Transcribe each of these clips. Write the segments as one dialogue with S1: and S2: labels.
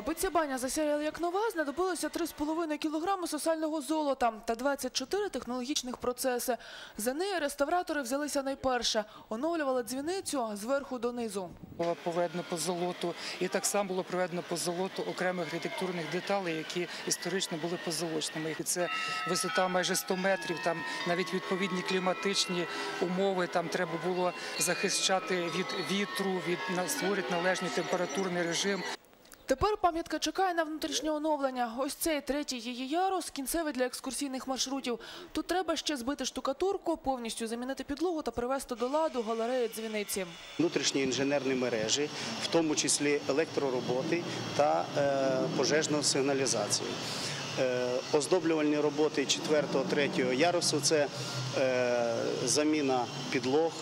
S1: Аби ця баня засяяла як нова, знадобилося 3,5 кілограми сосального золота та 24 технологічних процеси. За неї реставратори взялися найперше. Оновлювали дзвіницю зверху донизу.
S2: Було проведено по золоту, і так само було проведено по золоту окремих архітектурних деталей, які історично були позолочними. І це висота майже 100 метрів. Там навіть відповідні кліматичні умови. Там треба було захищати від вітру, від створити належний температурний режим.
S1: Тепер пам'ятка чекає на внутрішнє оновлення. Ось цей третій її ярус – кінцевий для екскурсійних маршрутів. Тут треба ще збити штукатурку, повністю замінити підлогу та привести до ладу галереї дзвіниці.
S3: внутрішні інженерні мережі, в тому числі електророботи та е, пожежну сигналізацію. Е, Оздоблювальні роботи 4-3 ярусу це е, заміна підлог,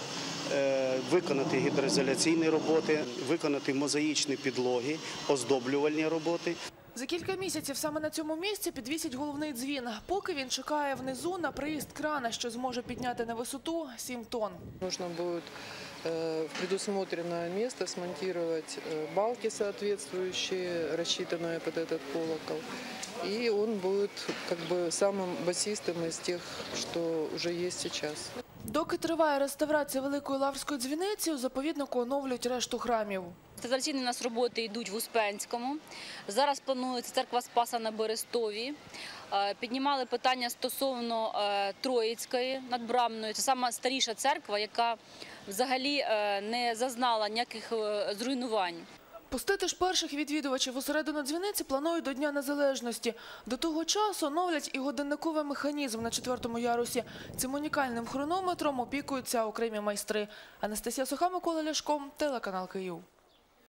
S3: виконати гідроізоляційні роботи, виконати мозаїчні підлоги, оздоблювальні роботи.
S1: За кілька місяців саме на цьому місці підвісять головний дзвін. Поки він чекає внизу на приїзд крана, що зможе підняти на висоту 7 тонн.
S4: Нужно будет э, в предусмотренное место смонтировать э, балки соответствующие, рассчитанные под этот колокол. И он будет как бы самым басистым из тех, что уже есть сейчас.
S1: Доки триває реставрація Великої Лаврської дзвіниці, у заповіднику оновлюють решту храмів.
S5: Реставраційні у нас роботи йдуть в Успенському. Зараз планується церква Спаса на Берестові. Е, Піднімали питання стосовно е, Троїцької надбрамної. Це сама старіша церква, яка взагалі е, не зазнала ніяких зруйнувань.
S1: Пустити ж перших відвідувачів у середину дзвіниці планують до Дня Незалежності. До того часу оновлять і годинниковий механізм на четвертому ярусі. Цим унікальним хронометром опікуються окремі майстри. Анастасія Суха, Микола Ляшко, телеканал Київ.